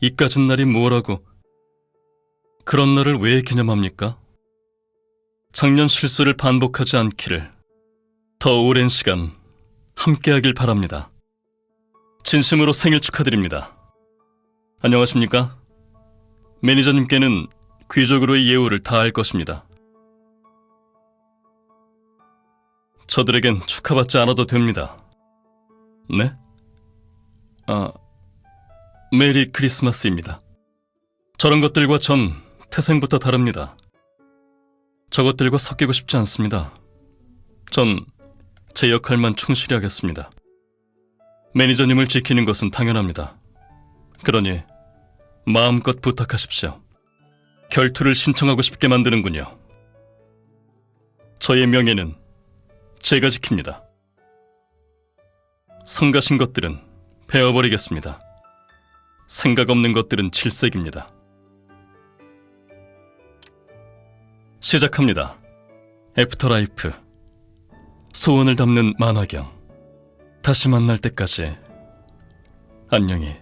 이 까진 날이 뭐라고? 그런 날을 왜 기념합니까? 작년 실수를 반복하지 않기를 더 오랜 시간 함께하길 바랍니다. 진심으로 생일 축하드립니다. 안녕하십니까? 매니저님께는 귀족으로의 예우를 다할 것입니다. 저들에겐 축하받지 않아도 됩니다. 네? 아, 메리 크리스마스입니다. 저런 것들과 전 태생부터 다릅니다. 저것들과 섞이고 싶지 않습니다. 전 제 역할만 충실히 하겠습니다. 매니저님을 지키는 것은 당연합니다. 그러니 마음껏 부탁하십시오. 결투를 신청하고 싶게 만드는군요. 저의 명예는 제가 지킵니다. 성가신 것들은 베어버리겠습니다. 생각 없는 것들은 질색입니다. 시작합니다. 애프터라이프. 소원을 담는 만화경. 다시 만날 때까지 안녕히